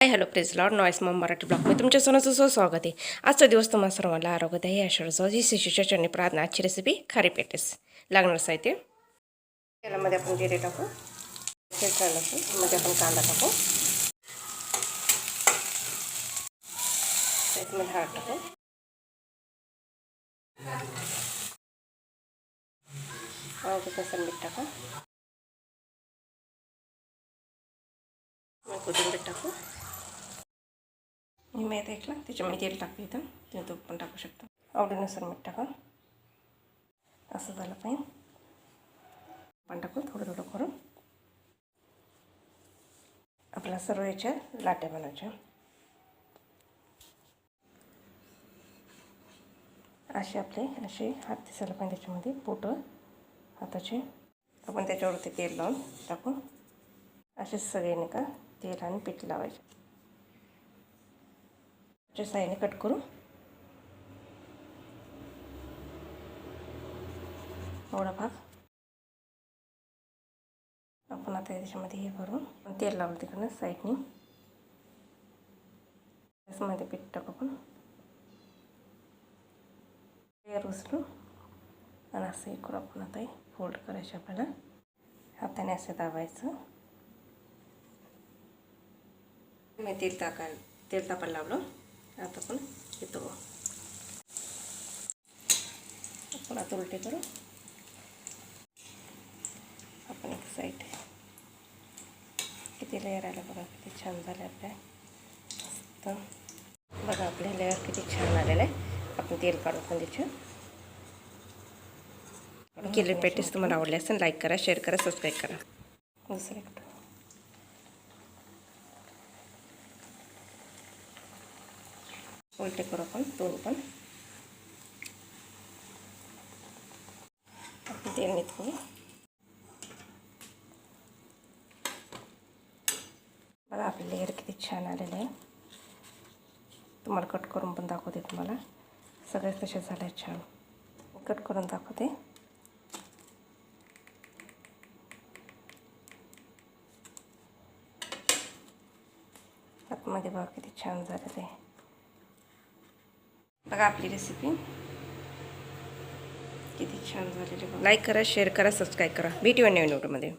Hi hello praise lord noise mom Marathi ब्लॉगमध्ये तुमच्या सणाचं सो स्वागत आहे आजचा दिवस तुम्हाला सर्वांना आरोग्यदायी आशीर्वाद जी शिशूच्या चटणी प्रार्थना आजची रेसिपी खारी पेटेस लागणार साहित्य तेलामध्ये आपण जिरे टाकू छानमध्ये आपण कांदा टाकू त्याच्यामध्ये हळद टाकू कसं मीठ टाकू मग कोथिंबीर टाकू मी मैदा ऐकला त्याच्यामध्ये तेल टाकू इथं. तुम्ही तूप पण टाकू शकता. आवडीनुसार मीठ टाका असं झालं पाहिजे. पण टाकू थोडं थोडं करून. आपल्या सर्व याच्या लाट्या बनवायच्या. असे आपले असे हात दिसायला पाहिजे त्याच्यामध्ये. पोटं हाताचे. आपण त्याच्यावरती तेल लावून टाकू. असेच सगळे नाही का तेल आणि पीठ लावायचे. च्या साईने कट करू. एवढा भाग. आपण आता त्याच्यामध्ये हे भरून तेल लावलं तिकडनं साईडनी. त्याच्यामध्ये पीठ टाकू आपण. लेअर उचलू. आणि असं हे करू आपण आता फोल्ड करायचं आपल्याला. हाताने असं दाबायचं. मी तेल टाकाय तेल तापायला लावलं. आता आपण येतो आपण आता उलटे करू. आपण एक साईड किती लेअर आलं बघा किती छान झाले आपल्या. मस्त. बघा आपले लेअर किती छान आलेलं आहे आपण तेल काढू पण त्याच्या केले पॅटीस तुम्हाला आवडले असेल लाईक करा शेअर करा सबस्क्राईब करा. दुसरं एक उलटे करू आपण दोन पण. आपण तेल निघू बघा आपले लेअर किती छान आलेले आहे. तुम्हाला कट करून पण दाखवते तुम्हाला. सगळे तसे झाले छान. कट करून दाखवते. आतमध्ये बघा किती छान झालेलं आहे. बघा आपली रेसिपी किती छान झालेली लाईक करा शेअर करा सबस्क्राईब करा. भेटू नवीन व्हिडिओमध्ये